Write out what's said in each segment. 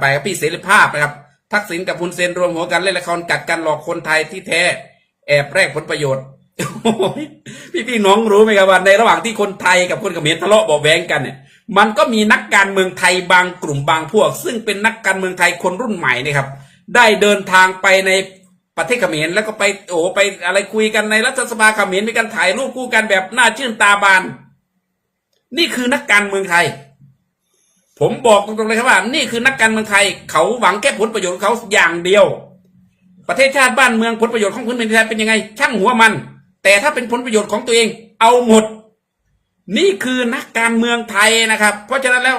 ไปครับพี่เสรีภาพนะครับทักษิณกับพุนเซนรวมหัวกันเล่นละครกัดกันหลอกคนไทยที่แท้ แอบแลกผลประโยชน์พี่พี่น้องรู้ไหมครับว่าในระหว่างที่คนไทยกับคนเขมรทะเลาะเบาแวงกันเนี่ยมันก็มีนักการเมืองไทยบางกลุ่มบางพวก ซึ่งเป็นนักการเมืองไทยคนรุ่นใหม่นยครับ ได้เดินทางไปในประเทศเขมรแล้วก็ไปโอ้ไปอะไรคุยกันในรัฐสภาเขมรมีการถ่ายรูปคู่กันแบบน่าชื่นตาบาน นี่คือนักการเมืองไทย ผมบอกตรงๆเลยครับว่า นี่คือนักการเมืองไทย เขาหวังแค่ผลประโยชน์ของเขาอย่างเดียว ประเทศชาติบ้านเมืองผลประโยชน์ของพื้นแผ่นไทยเป็นยังไง ช่างหัวมัน แต่ถ้าเป็นผลประโยชน์ของตัวเอง เอาหมด นี่คือนักการเมืองไทยนะครับ เพราะฉะนั้นแล้ว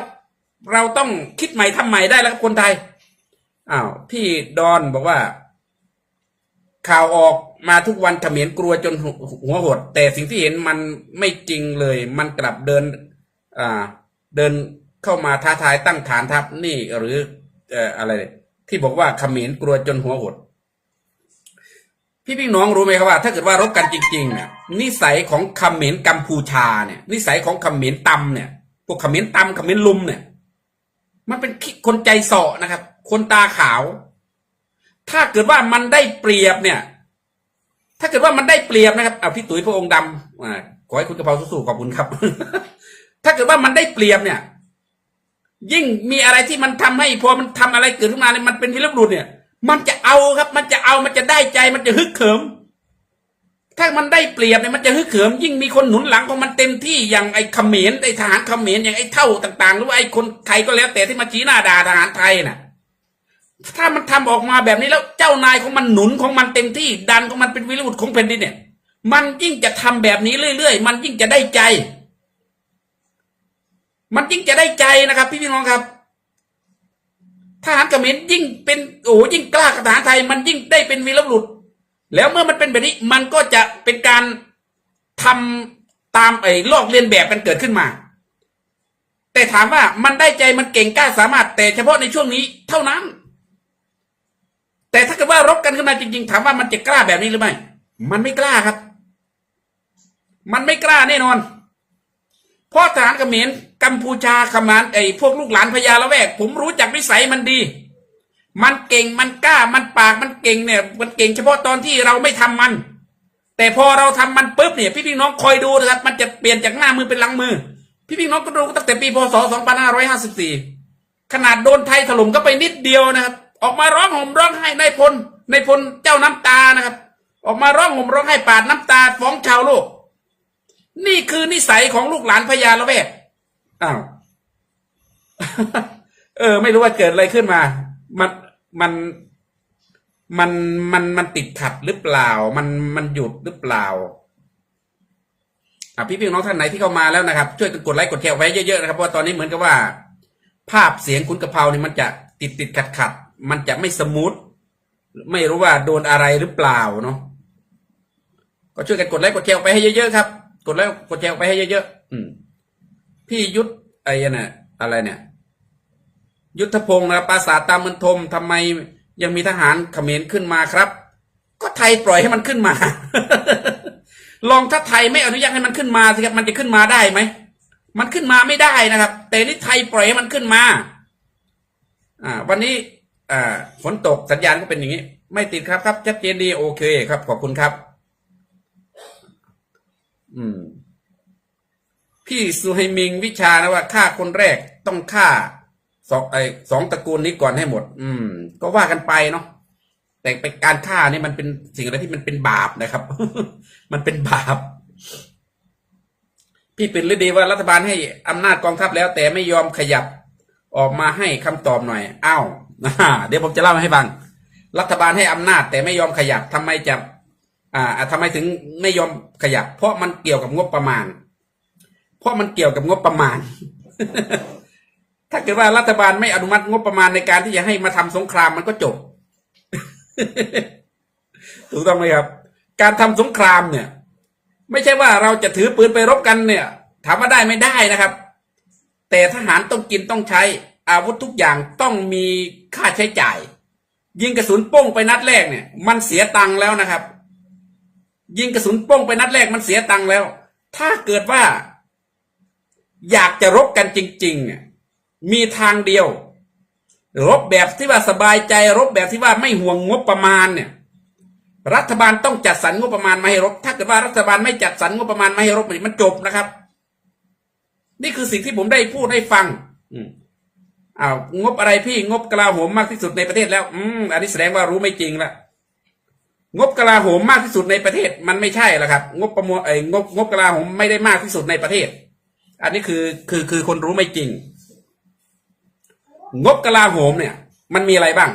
เราต้องคิดใหม่ทำใหม่ได้แล้วครับคนไทยอ้าวพี่ดอนบอกว่า ข่าวออกมาทุกวันเขมรกลัวจนหัวหัวหดแต่สิ่งที่เห็นมันไม่จริงเลย มันกลับเดิน อ่า เดิน เข้ามาท้าทายตั้งฐานทัพนี่หรืออะไร ที่บอกว่าขมรกลัวจนหัวหด พี่พี่น้องรู้ไหมครับว่า ถ้าเกิดว่ารบกันจริงๆเนี่ยนิสัยของขมรกัมพูชาเนี่ย นิสัยของขมรตำเนี่ย พวกขมรตำเขมรลุมเนี่ย มันเป็นคนใจเสาะนะครับ คนตาขาว ถ้าเกิดว่ามันได้เปรียบเนี่ย ถ้าเกิดว่ามันได้เปรียบนะครับเอาพี่ตุ๋ยพระองค์ดำขอให้คุณกระเพราสู้ๆขอบคุณครับ ถ้าเกิดว่ามันได้เปรียบเนี่ย ยิ่งมีอะไรที่มันทำให้พอมันทำอะไรเกิดขึ้นมาเนี่ยมันเป็นวิรบุรุษเนี่ย มันจะเอาครับ มันจะเอามันจะได้ใจมันจะฮึกเหิม ถ้ามันได้เปรียบเนี่ยมันจะฮึกเหิม ยิ่งมีคนหนุนหลังของมันเต็มที่อย่างไอ้เขมรไอ้ทหารเขมรอย่างไอ้เท่าต่างๆ หรือว่าไอ้คนไทยก็แล้วแต่ที่มาชี้หน้าด่าทหารไทยน่ะ ถ้ามันทำออกมาแบบนี้แล้วเจ้านายของมันหนุนของมันเต็มที่ ดันของมันเป็นวิรบุรุษของแผ่นดินเนี่ย มันยิ่งจะทำแบบนี้เรื่อยๆ มันยิ่งจะได้ใจ มันยิ่งจะได้ใจนะครับ พี่พี่น้องครับทหารเขมรยิ่งเป็นโอ้ยิ่งกล้ากับทหารไทย มันยิ่งได้เป็นวีรบุรุษ แล้วเมื่อมันเป็นแบบนี้มันก็จะเป็นการทำตามไอ้ลอกเลียนแบบกันเกิดขึ้นมา แต่ถามว่ามันได้ใจมันเก่งกล้าสามารถ แต่เฉพาะในช่วงนี้เท่านั้น แต่ถ้าเกิดว่ารบกันขึ้นมาจริง ๆ ถามว่ามันจะกล้าแบบนี้หรือไม่ มันไม่กล้าครับ มันไม่กล้าแน่นอน เพราะทหารเขมรกัมพูชาขมานไอ้พวกลูกหลานพญาละแวก ผมรู้จักนิสัยมันดี มันเก่งมันกล้ามันปากมันเก่งเนี่ย มันเก่งเฉพาะตอนที่เราไม่ทำมัน แต่พอเราทำมันปุ๊บเนี่ยพี่พี่น้องคอยดูนะครับ มันจะเปลี่ยนจากหน้ามือเป็นหลังมือ พี่พี่น้องก็ดูตั้งแต่ปีพศ 2554 ขนาดโดนไทยถล่มก็ไปนิดเดียวนะครับ ออกมาร้องห่มร้องไห้ในพลในพลเจ้าน้ำตานะครับ ออกมาร้องห่มร้องไห้ปาดน้ำตาฟ้องชาวโลก นี่คือนิสัยของลูกหลานพญาละแวกอ้าวเออ ไม่รู้ว่าเกิดอะไรขึ้นมา มันมันมันมันมันติดขัดหรือเปล่า มันมันหยุดหรือเปล่าอะพี่พี่น้องท่านไหนที่เข้ามาแล้วนะครับ ช่วยกันกดไลค์กดแชร์ไว้เยอะๆนะครับเพราะว่าตอนนี้เหมือนกับว่า ภาพเสียงคุณกะเพราเนี่ยมันจะติดติดขัดขัดมันจะไม่สมูทไม่รู้ว่าโดนอะไรหรือเปล่าเนาะก็ช่วยกันกดไลค์กดแชร์ไปให้เยอะๆครับ กดไลค์กดแชร์ออกไปให้เยอะๆอืมพี่ยุทธไอ้เนี่ยอะไรเนี่ย ยุทธพงศ์นะครับปราสาทตามมันทมทำไมยังมีทหารเขมรขึ้นมาครับ ก็ไทยปล่อยให้มันขึ้นมา ลองถ้าไทยไม่อนุญาตให้มันขึ้นมาสิครับมันจะขึ้นมาได้ไหมมันขึ้นมาไม่ได้นะครับ แต่นี่ไทยปล่อยให้มันขึ้นมา อ่า วันนี้อ่าฝนตกสัญญาณก็เป็นอย่างนี้ ไม่ติดครับครับชัดเจนดีโอเคครับขอบคุณครับ อืม พี่สุไฮมิงวิชานะว่าฆ่าคนแรกต้องฆ่าสองไอสองตระกูลนี้ก่อนให้หมด อืม ก็ว่ากันไปเนาะแต่ไปการฆ่านี่มันเป็นสิ่งอะไรที่มันเป็นบาปนะครับ มันเป็นบาป พี่เป็นฤดีว่ารัฐบาลให้อำนาจกองทัพแล้ว แต่ไม่ยอมขยับออกมาให้คำตอบหน่อยอ้าวเดี๋ยวผมจะเล่าให้ฟัง รัฐบาลให้อำนาจแต่ไม่ยอมขยับทำไมจะ อ่าทำไมถึงไม่ยอมขยับ เพราะมันเกี่ยวกับงบประมาณ เพราะมันเกี่ยวกับงบประมาณ ถ้าเกิดว่ารัฐบาลไม่อนุมัติงบประมาณในการที่จะให้มาทำสงครามมันก็จบ ถูกต้องไหมครับ การทำสงครามเนี่ย ไม่ใช่ว่าเราจะถือปืนไปรบกันเนี่ย ถามว่าได้ไม่ได้นะครับ แต่ทหารต้องกินต้องใช้ อาวุธทุกอย่างต้องมีค่าใช้จ่าย ยิงกระสุนโป้งไปนัดแรกเนี่ย มันเสียตังค์แล้วนะครับ ยิงกระสุนป้องไปนัดแรกมันเสียตังค์แล้ว ถ้าเกิดว่า อยากจะรบกันจริง ๆ เนี่ย มีทางเดียว รบแบบที่ว่าสบายใจ รบแบบที่ว่าไม่ห่วงงบประมาณเนี่ย รัฐบาลต้องจัดสรรงบประมาณมาให้รบ ถ้าเกิดว่ารัฐบาลไม่จัดสรรงบประมาณมาให้รบมันจบนะครับ นี่คือสิ่งที่ผมได้พูดให้ฟัง อืมอ้าวงบอะไรพี่งบกลาโหมมากที่สุดในประเทศแล้ว อืมอันนี้แสดงว่ารู้ไม่จริงละ งบกลาโหมมากที่สุดในประเทศ มันไม่ใช่ละครับ งบประมวลไอ้งบงบกลาโหมไม่ได้มากที่สุดในประเทศ อันนี้คือคือคือคนรู้ไม่จริง งบกลาโหมเนี่ย มันมีอะไรบ้าง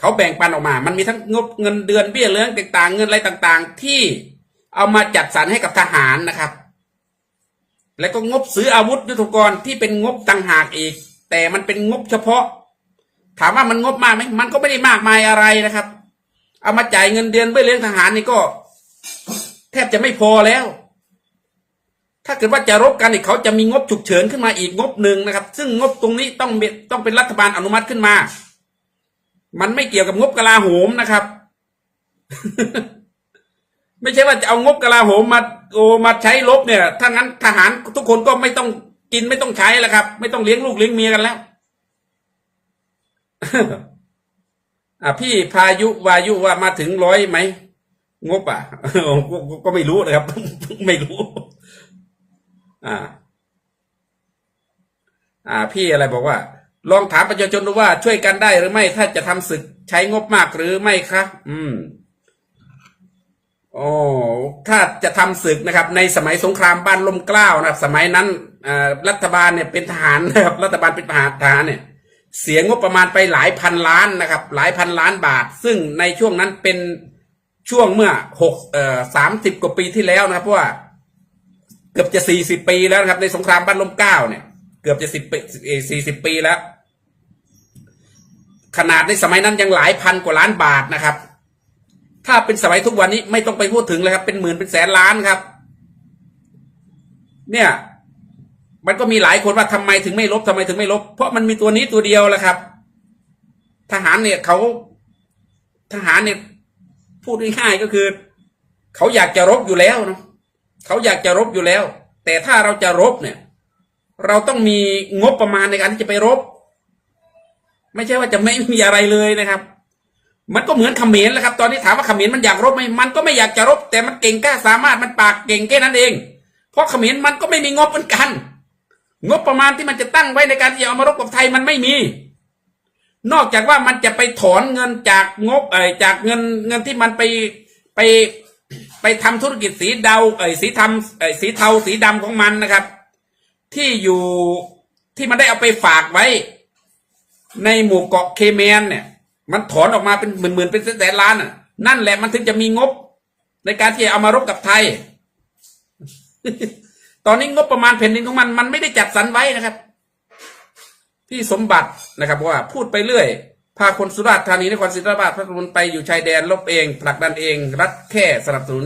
เขาแบ่งปันออกมา มันมีทั้งงบเงินเดือนเบี้ยเลี้ยงต่างๆ เงินอะไรต่างๆ ที่เอามาจัดสรรให้กับทหารนะครับ แล้วก็งบซื้ออาวุธยุทโธปกรณ์ที่เป็นงบต่างหากอีก แต่มันเป็นงบเฉพาะ ถามว่ามันงบมากไหมมันก็ไม่ได้มากมายอะไรนะครับ เอามาจ่ายเงินเดือนเบี้ยเลี้ยงทหารนี่ก็ แทบจะไม่พอแล้ว ถ้าเกิดว่าจะรบกันอีกเขาจะมีงบฉุกเฉินขึ้นมาอีกงบหนึ่งนะครับ ซึ่งงบตรงนี้ต้องเป็นต้องเป็นรัฐบาลอนุมัติขึ้นมา มันไม่เกี่ยวกับงบกลาโหมนะครับ ไม่ใช่ว่าจะเอางบกลาโหมมาโอมาใช้ลบเนี่ย ถ้างั้นทหารทุกคนก็ไม่ต้องกินไม่ต้องใช้แล้วครับ ไม่ต้องเลี้ยงลูกเลี้ยงเมียกันแล้ว อะพี่พายุวายุว่ามาถึงร้อยไหมงบอะก็ไม่รู้นะครับ ไม่รู้ อ่า อ่า พี่อะไรบอกว่า ลองถามประชาชนดูว่าช่วยกันได้หรือไม่ ถ้าจะทำศึกใช้งบมากหรือไม่ครับอืมโอ้ถ้าจะทำศึกนะครับ ในสมัยสงครามบ้านลมกล้าวนะครับ สมัยนั้นอ่ารัฐบาลเนี่ยเป็นทหารนะครับ รัฐบาลเป็นทหารทหารเนี่ย เสียงบประมาณไปหลายพันล้านนะครับ หลายพันล้านบาท ซึ่งในช่วงนั้นเป็นช่วงเมื่อหกเอ่อสามสิบกว่าปีที่แล้วนะครับเพราะว่าเกือบจะสี่สิบปีแล้วนะครับ ในสงครามบ้านลมเก้าเนี่ย เกือบจะสิบปีสี่สิบปีแล้ว ขนาดในสมัยนั้นยังหลายพันกว่าล้านบาทนะครับ ถ้าเป็นสมัยทุกวันนี้ไม่ต้องไปพูดถึงเลยครับ เป็นหมื่นเป็นแสนล้านครับ เนี่ย มันก็มีหลายคนว่าทำไมถึงไม่ลบทำไมถึงไม่ลบ เพราะมันมีตัวนี้ตัวเดียวแหละครับ ทหารเนี่ยเขาทหารเนี่ยพูดง่ายๆก็คือ เขาอยากจะรบอยู่แล้วเนาะเขาอยากจะรบอยู่แล้ว แต่ถ้าเราจะรบเนี่ย เราต้องมีงบประมาณในการที่จะไปรบ ไม่ใช่ว่าจะไม่มีอะไรเลยนะครับ มันก็เหมือนเขมรแหละครับ ตอนนี้ถามว่าเขมรมันอยากรบไหมมันก็ไม่อยากจะรบ แต่มันเก่งกล้าสามารถมันปากเก่งแค่นั้นเอง เพราะเขมรมันก็ไม่มีงบเหมือนกัน งบประมาณที่มันจะตั้งไว้ในการที่จะเอามารบกับไทยมันไม่มี นอกจากว่ามันจะไปถอนเงินจากงบเอ่ยจากเงินเงินที่มันไปไปไปทำธุรกิจสีดาวเอ่ยสีทำเอ่ยสีเทาสีดำของมันนะครับ ที่อยู่ที่มันได้เอาไปฝากไว้ ในหมู่เกาะเคเมนเนี่ย มันถอนออกมาเป็นหมื่นๆเป็นแสนล้านนั่นแหละมันถึงจะมีงบ ในการที่จะเอามารบกับไทย ตอนนี้งบประมาณแผ่นดินของมันมันไม่ได้จัดสรรไว้นะครับ พี่สมบัตินะครับว่าพูดไปเรื่อยพาคนสุราษฎร์ธานีนครศรีธรรมราชพัทลุงไปอยู่ชายแดนลบเองผลักดันเอง รัฐแค่สนับสนุน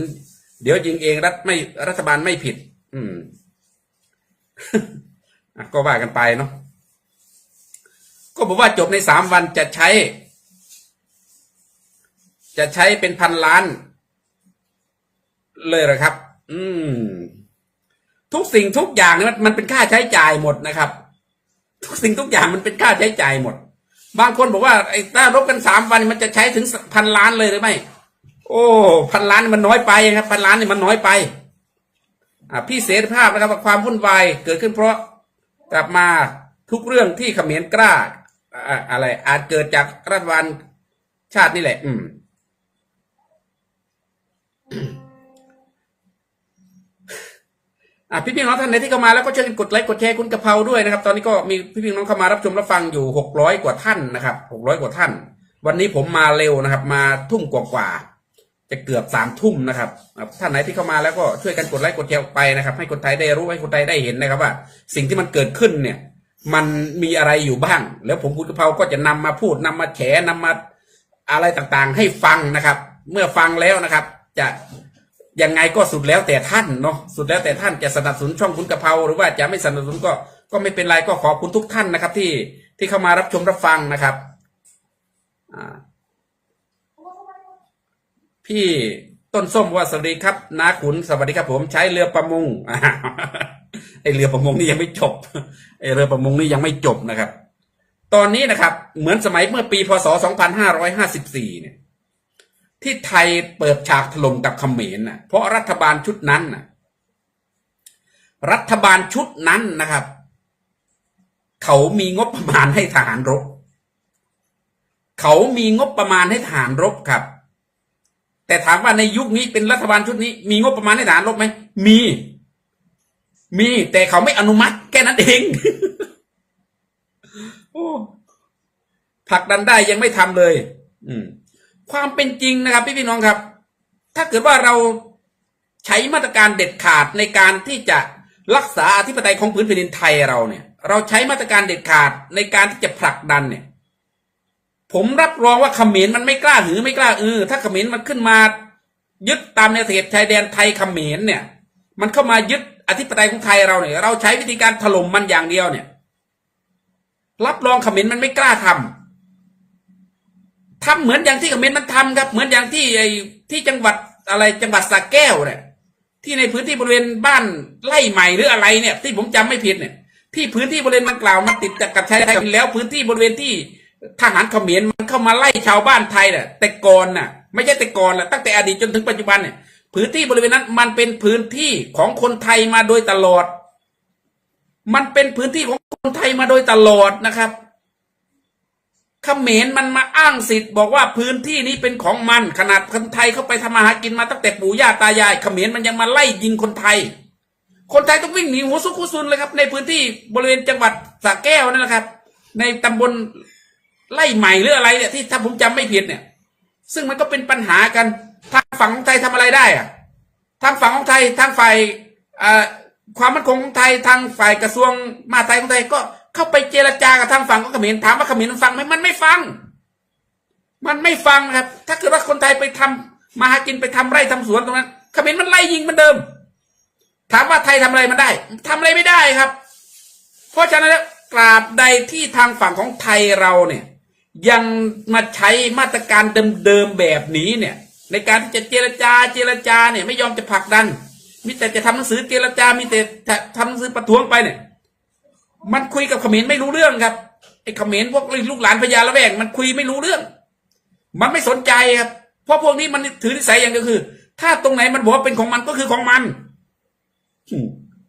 เดี๋ยวยิงเองรัฐไม่รัฐบาลไม่ผิด อืมก็ว่ากันไปเนาะก็บอกว่าจบในสามวันจะใช้ จะใช้เป็นพันล้าน เลยเหรอครับ อืม ทุกสิ่งทุกอย่างเนี่ยมันมันเป็นค่าใช้จ่ายหมดนะครับ ทุกสิ่งทุกอย่างมันเป็นค่าใช้จ่ายหมด บางคนบอกว่าไอ้ถ้ารบกันสามวันมันจะใช้ถึงพันล้านเลยหรือไม่ โอ้พันล้านมันน้อยไปครับพันล้านนี่มันน้อยไปอ่าพี่เสรีภาพนะครับว่าความวุ่นวายเกิดขึ้นเพราะกลับมาทุกเรื่องที่เขมรกล้าอ่าอะไร อาจเกิดจากรัฐบาลชาตินี่แหละ อืม อะพี่พี่น้องท่านไหนที่เข้ามาแล้วก็ช่วยกันกดไลค์กดแชร์คุณกะเพราด้วยนะครับ ตอนนี้ก็มีพี่พี่น้องเข้ามารับชมรับฟังอยู่หกร้อยกว่าท่านนะครับหกร้อยกว่าท่าน วันนี้ผมมาเร็วนะครับ มาทุ่มกว่าๆจะเกือบสามทุ่มนะครับท่านไหนที่เข้ามาแล้วก็ช่วยกันกดไลค์กดแชร์ออกไปนะครับ ให้คนไทยได้รู้ให้คนไทยได้เห็นนะครับว่า สิ่งที่มันเกิดขึ้นเนี่ย มันมีอะไรอยู่บ้าง แล้วผมคุณกะเพราก็จะนำมาพูดนำมาแฉนำมาอะไรต่างๆ ให้ฟังนะครับ เมื่อฟังแล้วนะครับ จะ ยังไงก็สุดแล้วแต่ท่านเนาะสุดแล้วแต่ท่านจะสนับสนุนช่องคุณกะเพราหรือว่าจะไม่สนับสนุนก็ก็ไม่เป็นไรก็ขอบคุณทุกท่านนะครับ ที่ที่เข้ามารับชมรับฟังนะครับพี่ต้นส้มว่าสวัสดีครับนาขุนสวัสดีครับ ผมใช้เรือประมงอไอเรือประมงนี่ยังไม่จบไอเรือประมงนี่ยังไม่จบนะครับ ตอนนี้นะครับ เหมือนสมัยเมื่อปีพศ 2554 เนี่ย ที่ไทยเปิดฉากถล่มกับเขมรน่ะเพราะรัฐบาลชุดนั้นน่ะรัฐบาลชุดนั้นนะครับ เขามีงบประมาณให้ทหารรบ เขามีงบประมาณให้ทหารรบครับ แต่ถามว่าในยุคนี้เป็นรัฐบาลชุดนี้ มีงบประมาณให้ทหารรบไหมมี มีแต่เขาไม่อนุมัติแค่นั้นเองโอ้ผลักดันได้ยังไม่ทำเลย อืม ความเป็นจริงนะครับพี่พี่น้องครับ ถ้าเกิดว่าเราใช้มาตรการเด็ดขาดในการที่จะรักษาอธิปไตยของพื้นแผ่นดินไทยเราเนี่ย เราใช้มาตรการเด็ดขาดในการที่จะผลักดันเนี่ย ผมรับรองว่าเขมรมันไม่กล้าหือไม่กล้าอือถ้าเขมรมันขึ้นมา ยึดตามแนวเขตชายแดนไทยเขมรเนี่ย มันเข้ามายึดอธิปไตยของไทยเราเนี่ยเราใช้วิธีการถล่มมันอย่างเดียวเนี่ย รับรองเขมรมันไม่กล้าทำ ทำเหมือนอย่างที่เขมรมันทำครับ เหมือนอย่างที่ไอ้ที่จังหวัดอะไรจังหวัดสระแก้วเนี่ยที่ในพื้นที่บริเวณบ้านไร่ใหม่หรืออะไรเนี่ย ที่ผมจำไม่ผิดเนี่ย ที่พื้นที่บริเวณมันกล่าวมันติดกับชายแดนแล้วพื้นที่บริเวณที่ทหารเขมรมันเข้ามาไล่ชาวบ้านไทยเนี่ยแต่ก่อนน่ะ ไม่ใช่แต่ก่อนละตั้งแต่อดีตจนถึงปัจจุบันเนี่ยพื้นที่บริเวณนั้น มันเป็นพื้นที่ของคนไทยมาโดยตลอด มันเป็นพื้นที่ของคนไทยมาโดยตลอดนะครับ เขมรมันมาอ้างสิทธิ์บอกว่าพื้นที่นี้เป็นของมันขนาดคนไทยเข้าไปทำมาหากินมาตั้งแต่ปู่ย่าตายายเขมรมันยังมาไล่ยิงคนไทย คนไทยต้องวิ่งหนีหัวซุกหัวซุนเลยครับ ในพื้นที่บริเวณจังหวัดสระแก้วนั่นแหละครับ ในตำบลไล่ใหม่หรืออะไรเนี่ยที่ถ้าผมจำไม่ผิดเนี่ย ซึ่งมันก็เป็นปัญหากันทางฝั่งของไทยทำอะไรได้อะทางฝั่งของไทยทางฝ่ายความมั่นคงของไทยทางฝ่ายกระทรวงมาไทยของไทยก็ เข้าไปเจรจากับทางฝั่งของเขมรถามว่าเขมรมันฟังไหมมันไม่ฟัง มันไม่ฟังครับ ถ้าเกิดว่าคนไทยไปทำมาหากินไปทำไร่ทำสวนตรงนั้นเขมรมันไล่ยิงมือนเดิม ถามว่าไทยทำอะไรมันได้ทำอะไรไม่ได้ครับ เพราะฉะนั้นกราบใดที่ทางฝั่งของไทยเราเนี่ย ยังมาใช้มาตรการเดิมๆแบบนี้เนี่ย ในการที่จะเจรจาเจรจาเนี่ยไม่ยอมจะผลักดัน มีแต่จะทำหนังสือเจรจามีแต่ทำหนังสือประท้วงไปเนี่ย มันคุยกับเขมรไม่รู้เรื่องครับไอ้เขมรพวกลูกหลานพญาละแวกมันคุยไม่รู้เรื่อง มันไม่สนใจครับเพราะพวกนี้มันถือนิสัยอย่างเดียวคือ ถ้าตรงไหนมันบอกว่าเป็นของมันก็คือของมัน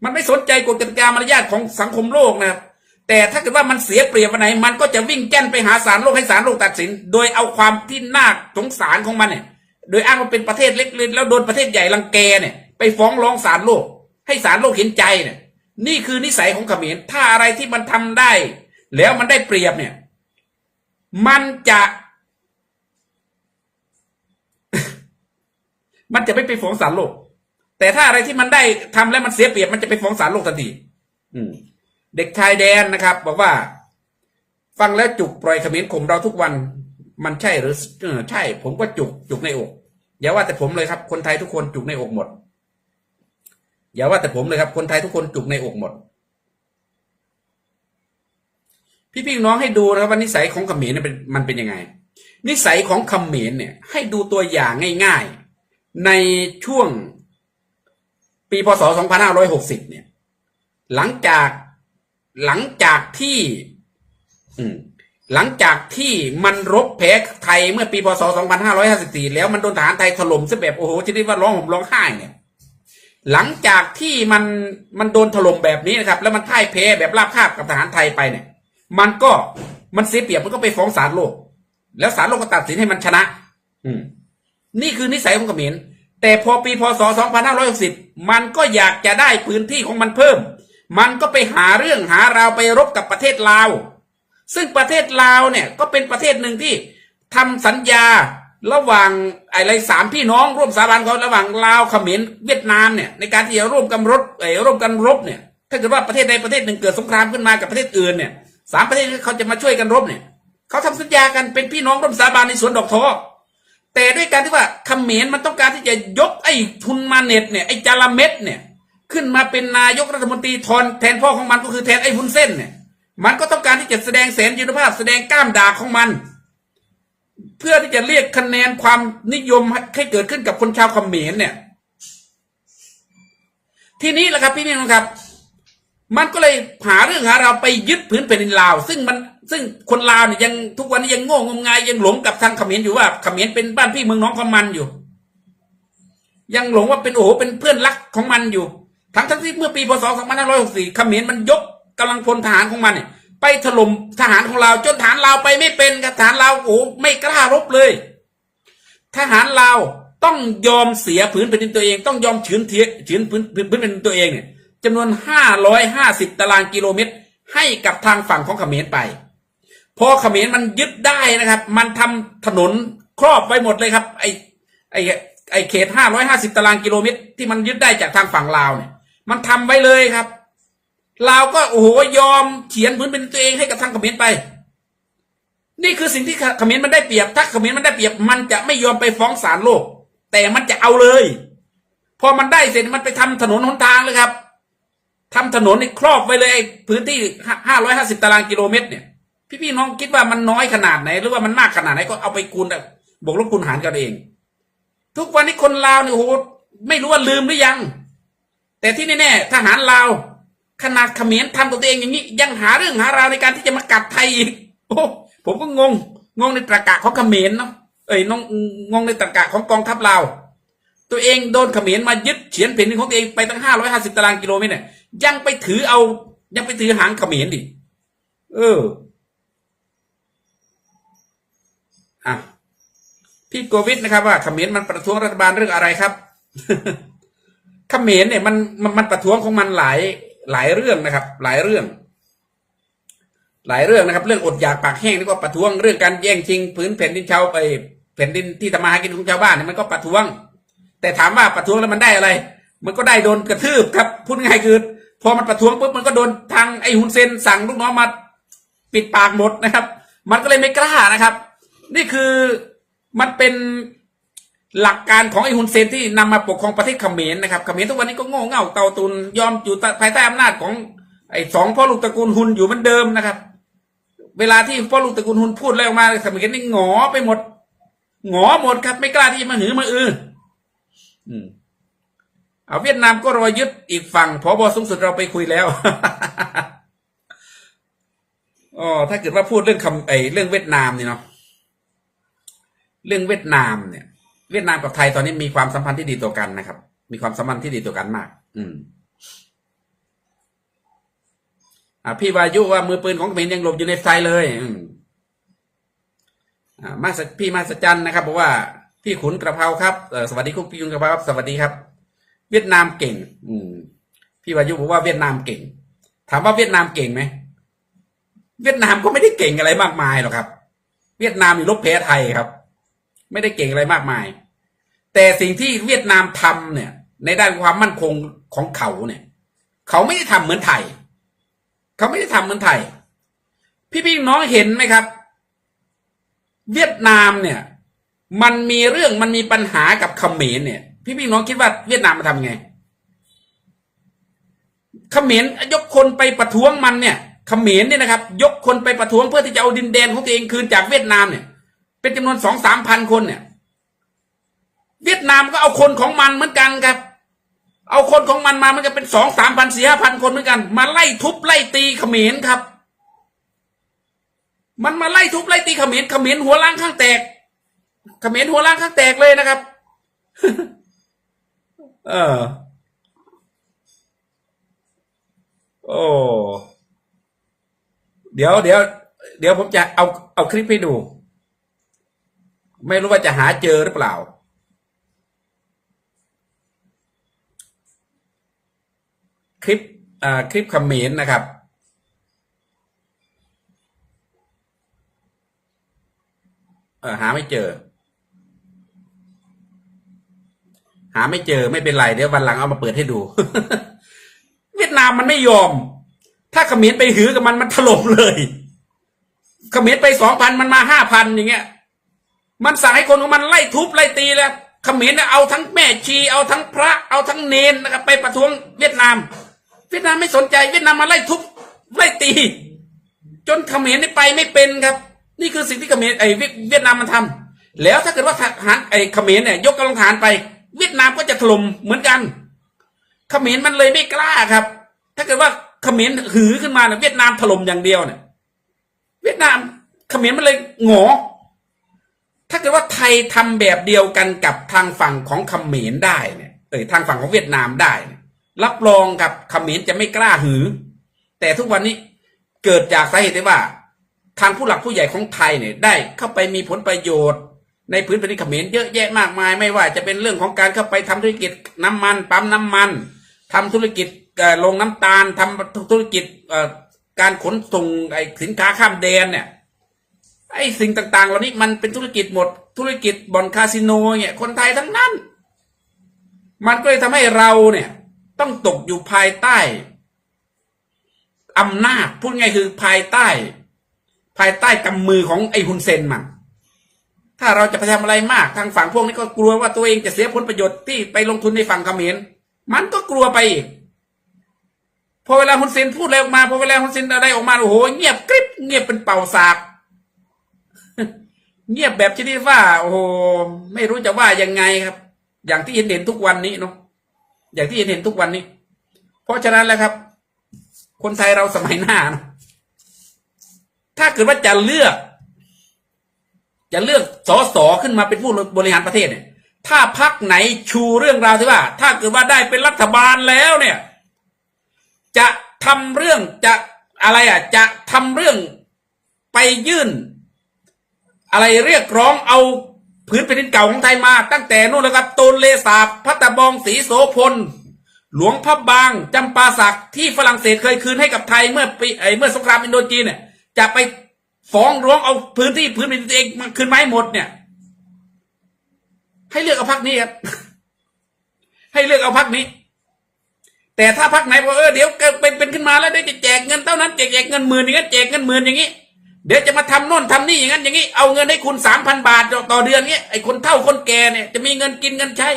มันไม่สนใจกฎกติกามารยาทของสังคมโลกนะครับแต่ถ้าเกิดว่ามันเสียเปรียบวันไหน มันก็จะวิ่งแจ้นไปหาศาลโลกให้ศาลโลกตัดสิน โดยเอาความที่น่าสงสารของมันเนี่ย โดยอ้างว่าเป็นประเทศเล็กๆแล้วโดนประเทศใหญ่รังแกเนี่ย ไปฟ้องร้องศาลโลก ให้ศาลโลกเห็นใจเนี่ย นี่คือนิสัยของเขมรถ้าอะไรที่มันทำได้ แล้วมันได้เปรียบเนี่ย มันจะมันจะไม่ไปฟ้องศาลโลก แต่ถ้าอะไรที่มันได้ทำแล้วมันเสียเปรียบ มันจะไปฟ้องศาลโลกทันทีอืมเด็กชายแดนนะครับ บอกว่า ฟังแล้วจุกปล่อยเขมรข่มเราทุกวัน มันใช่หรือเออใช่ ผมก็จุกจุกในอกอย่าว่าแต่ผมเลยครับ คนไทยทุกคนจุกในอกหมด อย่าว่าแต่ผมเลยครับ คนไทยทุกคนจุกในอกหมด พี่พี่น้องให้ดูนะครับว่านิสัยของขมรเนี่ยเป็นมันเป็นยังไง นิสัยของขมรเนี่ย ให้ดูตัวอย่างง่ายๆ ในช่วงปีพศ 2560 เนี่ย หลังจากหลังจากที่หลังจากที่มันรบแพ้ไทยเมื่อปีพศ 2554 แล้วมันโดนทหารไทยถล่มซะแบบโอ้โหชนิดว่าร้องห่มร้องไห้เนี่ย หลังจากที่มันมันโดนถล่มแบบนี้นะครับ แล้วมันพ่ายแพ้แบบราบคาบกับทหารไทยไปเนี่ย มันก็มันเสียเปรียบมันก็ไปฟ้องศาลโลก แล้วศาลโลกก็ตัดสินให้มันชนะ อืม นี่คือนิสัยของเขมรแต่พอปีพศ 2560 มันก็อยากจะได้พื้นที่ของมันเพิ่ม มันก็ไปหาเรื่องหาราวไปรบกับประเทศลาว ซึ่งประเทศลาวเนี่ยก็เป็นประเทศหนึ่งที่ทำสัญญา ระหว่างอะไรสามพี่น้องร่วมสาบานเขาระหว่างลาวเขมรเวียดนามเนี่ยในการที่จะร่วมกันรบเอ่อร่วมกันรบเนี่ย ถ้าเกิดว่าประเทศใดประเทศหนึ่งเกิดสงครามขึ้นมากับประเทศอื่นเนี่ยสามประเทศเขาจะมาช่วยกันรบเนี่ยเขาทำสัญญากันเป็นพี่น้องร่วมสาบานในสวนดอกทอแต่ด้วยการที่ว่าเขมรมันต้องการที่จะยกไอ้ทุนมาเน็ตเนี่ยไอ้จาระเม็ดเนี่ยขึ้นมาเป็นนายกรัฐมนตรีทอนแทนพ่อของมันก็คือแทนไอ้วุ้นเส้นเนี่ยมันก็ต้องการที่จะแสดงแสนยุทธภาพแสดงกล้ามดาของมัน เพื่อที่จะเรียกคะแนนความนิยมให้เกิดขึ้นกับคนชาวเขมรเนี่ย ทีนี้แหละครับพี่น้องครับ มันก็เลยหาเรื่องหาเราไปยึดพื้นแผ่นดินลาว ซึ่งมันซึ่งคนลาวเนี่ยยังทุกวันนี้ยังโง่งมงายยังหลงกับทางเขมรอยู่ว่าเขมรเป็นบ้านพี่เมืองน้องของมันอยู่ ยังหลงว่าเป็นโอ้โหเป็นเพื่อนรักของมันอยู่ ทั้งทั้งที่เมื่อปีพศ2564เขมรมันยกกำลังพลทหารของมันเนี่ย ไปถล่มทหารของเราจนทหาราไปไม่เป็นครับทหาราโอ้ไม่กล้ารบเลย ทหารลาต้องยอมเสียผืนแผ่นดินตัวเอง ต้องยอมชื้นเทียชื้นพื้นพื้นพื้นแผ่นดินตัวเองเนี่ยจำนวน550ตารางกิโลเมตร ให้กับทางฝั่งของเขมรไป พอเขมรมันยึดได้นะครับ มันทำถนนครอบไว้หมดเลยครับไอไอไอเขต550ตารางกิโลเมตร ที่มันยึดได้จากทางฝั่งลาวเนี่ย มันทำไว้เลยครับ ลาวก็โอ้โหยอมเขียนพื้นเป็นตัวเองให้กับทางเขมรไป นี่คือสิ่งที่เขมรมันได้เปรียบ ถ้าเขมรมันได้เปรียบ มันจะไม่ยอมไปฟ้องศาลโลก แต่มันจะเอาเลย พอมันได้เสร็จมันไปทำถนนหนทางเลยครับทำถนนนี่ครอบไว้เลยพื้นที่550ตารางกิโลเมตรเนี่ย พี่ๆน้องคิดว่ามันน้อยขนาดไหน หรือว่ามันมากขนาดไหนก็เอาไปคูณบบบวกลบคูณหารกันเอง ทุกวันนี้คนลาวเนี่ยโอ้โหไม่รู้ว่าลืมหรือยัง แต่ที่แน่ๆทหารลาว ขนาดเขมรทำตัวเองอย่างนี้ ยังหาเรื่องหาราวในการที่จะมากัดไทยอีกโอ้ผมก็งง งงในตรกะของเขมรเนาะเอ้ยน้องงงในตรกะของกองทัพลาวตัวเองโดนเขมรมายึดเฉียนแผ่นดินของตัวเองไปตั้งห้าร้อยห้าสิบตารางกิโลเมตรเนี่ยยังไปถือเอา ยังไปถือหางเขมรดิเอออะพี่โกวิทนะครับว่าเขมรมันประท้วงรัฐบาลเรื่องอะไรครับเขมรเนี่ยมันมันมันประท้วงของมันหลาย หลายเรื่องนะครับ หลายเรื่อง หลายเรื่องนะครับ เรื่องอดอยากปากแห้งนี่ก็ประท้วงเรื่องการแย่งชิงพื้นแผ่นดินชาวไปแผ่นดินที่ทำมาหากินของชาวบ้านนี่มันก็ประท้วง แต่ถามว่าประท้วงแล้วมันได้อะไร มันก็ได้โดนกระทืบครับพูดง่ายคือพอมันประท้วงปุ๊บมันก็โดนทางไอ้ฮุนเซนสั่งลูกน้องมาปิดปากหมดนะครับ มันก็เลยไม่กล้านะครับ นี่คือมันเป็น หลักการของไอ้ฮุนเซนที่นำมาปกครองประเทศเขมรนะครับเขมรทุกวันนี้ก็โง่เง่าเตาตุนยอมอยู่ภายใต้อำนาจของไอ้สองพ่อลูกตระกูลฮุนอยู่เหมือนเดิมนะครับ เวลาที่พ่อลูกตระกูลฮุนพูดอะไรออกมาเขมรนี่หงอไปหมดหงอหมดครับ ไม่กล้าที่จะมาหือมาอืออืมเอาเวียดนามก็รอยึดอีกฝั่งพอบอสูงสุดเราไปคุยแล้วอ๋อถ้าเกิดว่าพูดเรื่องคำไอเรื่องเวียดนามนี่เนาะเรื่องเวียดนามเนี่ย เวียดนามกับไทยตอนนี้มีความสัมพันธ์ที่ดีต่อกันนะครับ มีความสัมพันธ์ที่ดีต่อกันมาก อืมอ่าพี่วายุว่ามือปืนของเขมรยังหลบอยู่ในไทยเลย อืมอ่ามาสพี่มาสจันนะครับบอกว่าพี่ขุนกระเพราครับเออสวัสดีคุณพี่ขุนกระเพราครับ สวัสดีครับ เวียดนามเก่ง อืมพี่วายุบอกว่าเวียดนามเก่ง ถามว่าเวียดนามเก่งไหมเวียดนามก็ไม่ได้เก่งอะไรมากมายหรอกครับ เวียดนามมีลบแพ้ไทยครับ ไม่ได้เก่งอะไรมากมาย แต่สิ่งที่เวียดนามทำเนี่ย ในด้านความมั่นคงของเขาเนี่ย เขาไม่ได้ทำเหมือนไทย เขาไม่ได้ทำเหมือนไทย พี่พี่น้องเห็นไหมครับ เวียดนามเนี่ย มันมีเรื่องมันมีปัญหากับเขมรเนี่ย พี่พี่น้องคิดว่าเวียดนามมาทำไงเขมรยกคนไปประท้วงมันเนี่ยเขมรเนี่ยนะครับ ยกคนไปประท้วงเพื่อที่จะเอาดินแดนของตัวเองคืนจากเวียดนามเนี่ย เป็นจำนวนสองสามพันคนเนี่ย เวียดนามก็เอาคนของมันเหมือนกันครับ เอาคนของมันมามันก็เป็นสองสามพันสี่ห้าพันคนเหมือนกัน มาไล่ทุบไล่ตีเขมรครับ มันมาไล่ทุบไล่ตีเขมรเขมรหัวล้างข้างแตกเขมรหัวล้างข้างแตกเลยนะครับ เออโอ้เดี๋ยวเดี๋ยวเดี๋ยวผมจะเอาเอาคลิปให้ดู ไม่รู้ว่าจะหาเจอหรือเปล่า คลิปคลิปคอมเมนต์นะครับ หาไม่เจอ หาไม่เจอไม่เป็นไรเดี๋ยววันหลังเอามาเปิดให้ดู เวียดนามมันไม่ยอม ถ้าเขมรไปหือกับมันมันถล่มเลยเขมรไปสองพันมันมาห้าพันอย่างเงี้ย มันสั่งให้คนของมันไล่ทุบไล่ตีแล้วเขมรเนี่ยเอาทั้งแม่ชีเอาทั้งพระเอาทั้งเนนนะครับไปประท้วงเวียดนาม เวียดนามไม่สนใจเวียดนามมาไล่ทุบไล่ตี จนเขมรนี่ไปไม่เป็นครับ นี่คือสิ่งที่เขมรไอ้เวียดนามมันทำแล้วถ้าเกิดว่าทหารไอ้เขมรเนี่ยยกกำลังทหารไป เวียดนามก็จะถล่มเหมือนกันเขมรมันเลยไม่กล้าครับ ถ้าเกิดว่าเขมรหือขึ้นมาเนี่ยเวียดนามถล่มอย่างเดียวเนี่ยเวียดนามเขมรมันเลยหงอ ถ้าเกิดว่าไทยทำแบบเดียวกันกับทางฝั่งของเขมรได้เนี่ยเออทางฝั่งของเวียดนามได้เนี่ยรับรองกับเขมรจะไม่กล้าหือ แต่ทุกวันนี้เกิดจากสาเหตุที่ว่า ทางผู้หลักผู้ใหญ่ของไทยเนี่ยได้เข้าไปมีผลประโยชน์ ในพื้นแผ่นดินเขมรเยอะแยะมากมาย ไม่ว่าจะเป็นเรื่องของการเข้าไปทำธุรกิจน้ำมันปั๊มน้ำมันทำธุรกิจโรงน้ำตาลทำธุรกิจการขนส่งสินค้าข้ามแดนเนี่ย ไอ้สิ่งต่างๆ เหล่านี้มันเป็นธุรกิจหมด ธุรกิจบ่อนคาสิโนเนี่ยคนไทยทั้งนั้น มันก็เลยทำให้เราเนี่ย ต้องตกอยู่ภายใต้อำนาจพูดง่ายคือภายใต้ ภายใต้กำมือของไอ้ฮุนเซนมัน ถ้าเราจะไปทำอะไรมากทางฝั่งพวกนี้ก็กลัวว่าตัวเองจะเสียผลประโยชน์ที่ไปลงทุนในฝั่งเขมรมันก็กลัวไปอีกพอเวลาฮุนเซนพูดอะไรออกมาพอเวลาฮุนเซนอะไรออกมาโอ้โหเงียบกริบเงียบเป็นเป่าสาก เงียบแบบชนิดว่า โอ้โหไม่รู้จะว่ายังไงครับ อย่างที่เห็นเห็นทุกวันนี้เนาะอย่างที่เห็นเห็นทุกวันนี้ เพราะฉะนั้นแหล้วครับ คนไทยเราสมัยหน้านะถ้าเกิดว่าจะเลือก จะเลือกสอสอขึ้นมาเป็นผู้บริหารประเทศเนี่ย ถ้าพักไหนชูเรื่องราวที่ว่า ถ้าเกิดว่าได้เป็นรัฐบาลแล้วเนี่ย จะทำเรื่องจะอะไรอะ จะทำเรื่องไปยื่น อะไรเรียกร้องเอาพื้นแผ่นดินเก่าของไทยมา ตั้งแต่นู่นแล้วครับตูนเลสาบพัตตะบองศรีโสพล หลวงพระบางจำปาสักที่ฝรั่งเศสเคยคืนให้กับไทยเมื่อปีไอเมื่อสงครามอินโดจีนเนี่ย จะไปฟ้องร้องเอาพื้นที่พื้นแผ่นดินเองมาคืนมาให้หมดเนี่ย ให้เลือกเอาพักนี้ครับให้เลือกเอาพักนี้ แต่ถ้าพักไหนบอกเออเดี๋ยวเป็นเป็นขึ้นมาแล้วเดี๋ยวจะแจกเงินเท่านั้นแจกแจกเงินหมื่นอย่างนั้แจกเงินหมื่นอย่างนี้ เดี๋ยวจะมาทำโน่นทำนี่อย่างนั้นอย่างนี้ เอาเงินให้คุณสามพันบาทต่อเดือนเนี้ยไอ้คนเฒ่าคนแก่เนี่ยจะมีเงินกินเงินใช้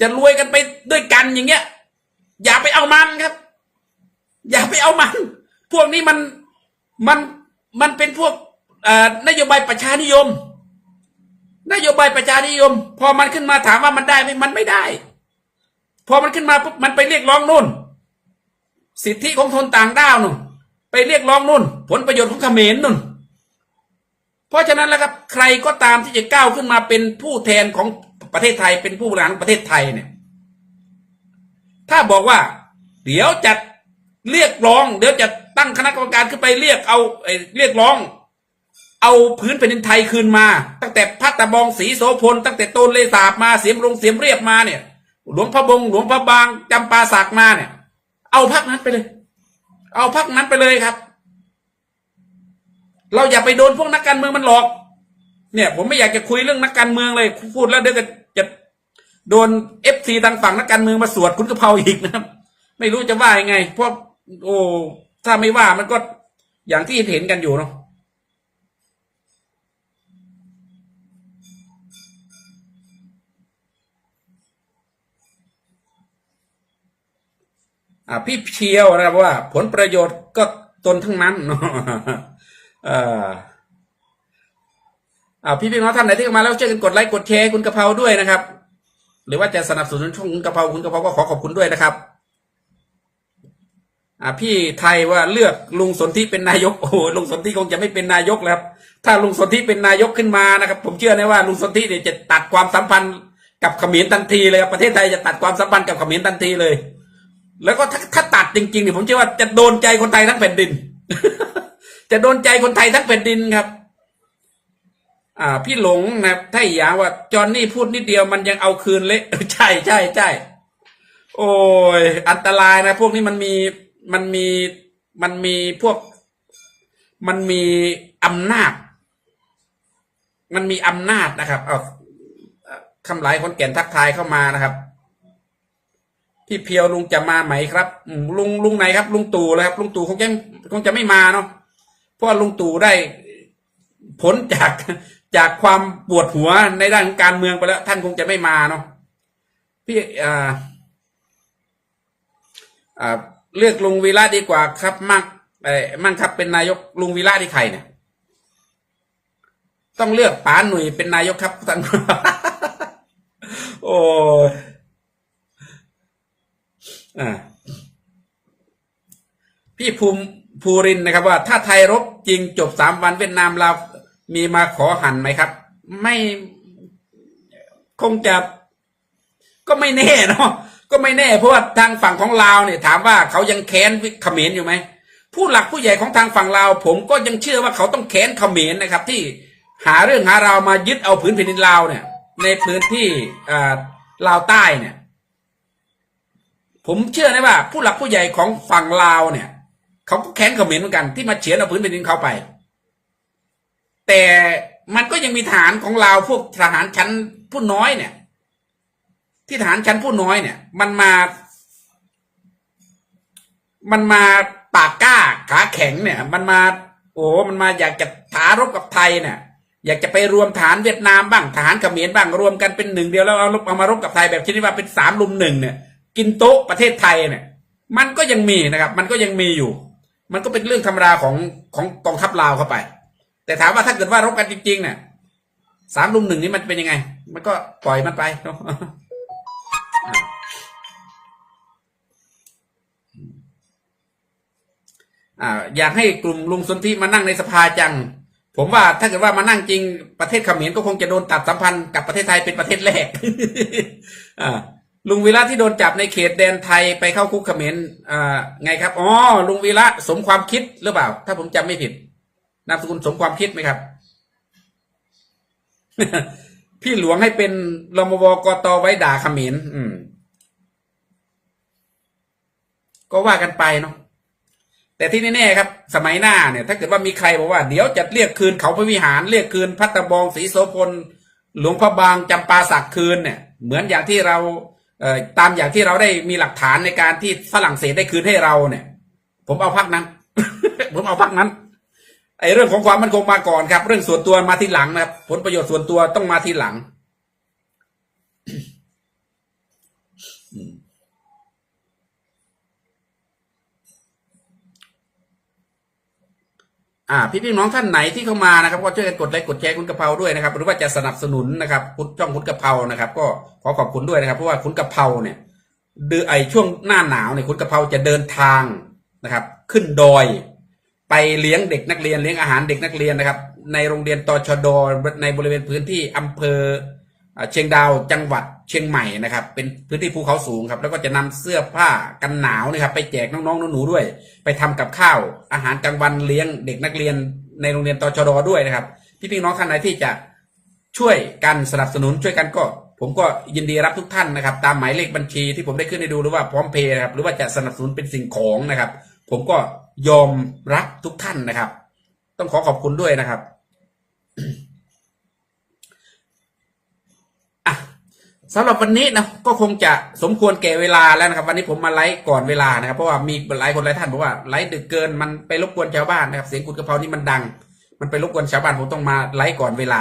จะรวยกันไปด้วยกันอย่างเงี้ย อย่าไปเอามันครับ อย่าไปเอามัน พวกนี้มันมันมันเป็นพวกนโยบายประชานิยม นโยบายประชานิยม พอมันขึ้นมาถามว่ามันได้ไหมมันไม่ได้ พอมันขึ้นมาปุ๊บมันไปเรียกร้องนู่น สิทธิของคนต่างด้าวนู่น ไปเรียกร้องนู่น ผลประโยชน์ของเขมรนู่น เพราะฉะนั้นแล้วครับ ใครก็ตามที่จะก้าวขึ้นมาเป็นผู้แทนของประเทศไทยเป็นผู้บริหารประเทศไทยเนี่ย ถ้าบอกว่า เดี๋ยวจะเรียกร้อง เดี๋ยวจะตั้งคณะกรรมการขึ้นไปเรียกเอาเรียกร้อง เอาพื้นแผ่นดินไทยคืนมา ตั้งแต่พัตะบองศรีโสพลตั้งแต่โตนเลสาบมาเสียมรงเสียมเรียบมาเนี่ย หลวงพระบงหลวงพระบางจำปาสักมาเนี่ย เอาพักนั้นไปเลย เอาพักนั้นไปเลยครับ เราอย่าไปโดนพวกนักการเมืองมันหลอก เนี่ย ผมไม่อยากจะคุยเรื่องนักการเมืองเลยพูดแล้วเดี๋ยวจะจะโดนเอฟซีทางฝั่งนักการเมืองมาสวดคุณกะเพราอีกนะครับ ไม่รู้จะว่ายังไง เพราะโอ้ถ้าไม่ว่ามันก็อย่างที่เห็นกันอยู่เนาะ พี่เชียวนะครับว่า ผลประโยชน์ก็ตนทั้งนั้นเนาะเอ่ออ่าพี่พี่น้องท่านไหนที่มาแล้วช่วยกันกดไลค์กดแชร์คุณกะเพราด้วยนะครับ หรือว่าจะสนับสนุนช่องคุณกะเพราคุณกะเพราก็ขอขอบคุณด้วยนะครับอ่าพี่ไทยว่าเลือกลุงสนธิเป็นนายกโอ้โหลุงสนธิคงจะไม่เป็นนายกแล้วครับ ถ้าลุงสนธิเป็นนายกขึ้นมานะครับ ผมเชื่อแน่ว่าลุงสนธิเนี่ยจะตัดความสัมพันธ์กับเขมรทันทีเลยครับประเทศไทยจะตัดความสัมพันธ์กับเขมรทันทีเลย แล้วก็ถ้าถ้าตัดจริงๆเนี่ยผมเชื่อว่าจะโดนใจคนไทยทั้งแผ่นดิน จะโดนใจคนไทยทั้งแผ่นดินครับ อ่า พี่หลงนะถ้าอย่าว่าจอห์นนี่พูดนิดเดียวมันยังเอาคืนเละใช่ใช่ใช่โอ้ยอันตรายนะ พวกนี้มันมีมันมีมันมีพวก มันมีอำนาจ มันมีอำนาจนะครับเอาเอาคำหลายคนแก่นทักทายเข้ามานะครับ พี่เพียวลุงจะมาไหมครับลุงลุงไหนครับ ลุงตู่เลยครับ ลุงตู่คงจะคงจะไม่มาเนาะเพราะว่าลุงตู่ได้ผลจากจากความปวดหัวในด้านการเมืองไปแล้ว ท่านคงจะไม่มาเนาะพี่อ่าอ่าเลือกลุงวีระดีกว่าครับมั่งเอ้มั่งครับเป็นนายกลุงวีระที่ใครเนี่ย ต้องเลือกป๋าหนุ่ยเป็นนายกครับท่านโอ้ อ่าพี่ภูมิภูรินนะครับว่า ถ้าไทยรบจริงจบสามวันเวียดนามเรามีมาขอหันไหมครับ ไม่คงจะก็ไม่แน่เนาะก็ไม่แน่เพราะว่าทางฝั่งของลาวเนี่ยถามว่าเขายังแค้นเขมรอยู่ไหมผู้หลักผู้ใหญ่ของทางฝั่งลาวผมก็ยังเชื่อว่าเขาต้องแค้นเขมรนะครับ ที่หาเรื่องหาราวมายึดเอาผืนแผ่นดินลาวเนี่ย ในพื้นที่ลาวใต้เนี่ย ผมเชื่อนะว่า ผู้หลักผู้ใหญ่ของฝั่งลาวเนี่ยเขาก็แค้นเขมรเหมือนกันที่มาเฉียนเอาพื้นแผ่นดินเขาไป แต่มันก็ยังมีทหารของลาวพวกทหารชั้นผู้น้อยเนี่ย ที่ทหารชั้นผู้น้อยเนี่ย มันมา มันมาปากกล้าขาแข็งเนี่ย มันมา โอ้มันมาอยากจะท้ารบกับไทยเนี่ยอยากจะไปรวมฐานเวียดนามบ้างทหารเขมรบ้างรวมกันเป็นหนึ่งเดียวแล้วเอาเอามารบกับไทยแบบชนิดว่าเป็นสามลุมหนึ่งเนี่ย กินโต๊ะประเทศไทยเนี่ย มันก็ยังมีนะครับ มันก็ยังมีอยู่ มันก็เป็นเรื่องธรรมดาของของกองทัพลาวเข้าไป แต่ถามว่าถ้าเกิดว่ารบกันจริงๆเนี่ยสามลุมหนึ่งนี้มันเป็นยังไง มันก็ปล่อยมันไปอยากให้กลุ่มลุงสนธิมานั่งในสภาจัง ผมว่าถ้าเกิดว่ามานั่งจริงประเทศเขมรก็คงจะโดนตัดสัมพันธ์กับประเทศไทยเป็นประเทศแรกอ่า ลุงวีระที่โดนจับในเขตแดนไทยไปเข้าคุกเขมรอ่าไงครับอ๋อลุงวีระสมความคิดหรือเปล่า ถ้าผมจำไม่ผิดนามสกุลสมความคิดไหมครับ พี่หลวงให้เป็นรมวกตไว้ด่าเขมรอืม ก็ว่ากันไปเนาะแต่ที่แน่ๆครับ สมัยหน้าเนี่ย ถ้าเกิดว่ามีใครบอกว่า เดี๋ยวจะเรียกคืนเขาพระวิหารเรียกคืนพัตตะบองศรีโสพลหลวงพระบางจำปาสักคืนเนี่ย เหมือนอย่างที่เรา ตามอย่างที่เราได้มีหลักฐานในการที่ฝรั่งเศสได้คืนให้เราเนี่ย ผมเอาพักนั้น ผมเอาพักนั้นไอ้เรื่องของความมั่นคงมาก่อนครับ เรื่องส่วนตัวมาทีหลังนะครับ ผลประโยชน์ส่วนตัวต้องมาทีหลัง อ่าพี่พี่น้องท่านไหนที่เข้ามานะครับก็ช่วยกันกดไลค์กดแชร์คุณกะเพราด้วยนะครับ หรือว่าจะสนับสนุนนะครับคุณช่องคุณกะเพรานะครับ ก็ขอขอบคุณด้วยนะครับ เพราะว่าคุณกะเพราเนี่ยเดือไอช่วงหน้าหนาวเนี่ยคุณกะเพราจะเดินทางนะครับ ขึ้นดอย ไปเลี้ยงเด็กนักเรียนเลี้ยงอาหารเด็กนักเรียนนะครับ ในโรงเรียนตชดในบริเวณพื้นที่อำเภอเชียงดาวจังหวัด เชียงใหม่นะครับ เป็นพื้นที่ภูเขาสูงครับ แล้วก็จะนำเสื้อผ้ากันหนาวนะครับ ไปแจกน้องๆหนูๆด้วย ไปทำกับข้าว อาหารกลางวันเลี้ยงเด็กนักเรียนในโรงเรียนตชดด้วยนะครับ พี่พี่น้องท่านไหนที่จะช่วยกันสนับสนุนช่วยกันก็ ผมก็ยินดีรับทุกท่านนะครับ ตามหมายเลขบัญชีที่ผมได้ขึ้นให้ดูหรือว่าพร้อมเพย์นะครับหรือว่าจะสนับสนุนเป็นสิ่งของนะครับ ผมก็ยอมรับทุกท่านนะครับ ต้องขอขอบคุณด้วยนะครับ อะ สำหรับวันนี้นะก็คงจะสมควรแก่เวลาแล้วนะครับ วันนี้ผมมาไลฟ์ก่อนเวลานะครับ เพราะว่ามีหลายคนหลายท่านบอกว่าไลฟ์ดึกเกินมันไปรบกวนชาวบ้านนะครับเสียงกุดกระเพรานี่มันดัง มันไปรบกวนชาวบ้านผมต้องมาไลฟ์ก่อนเวลา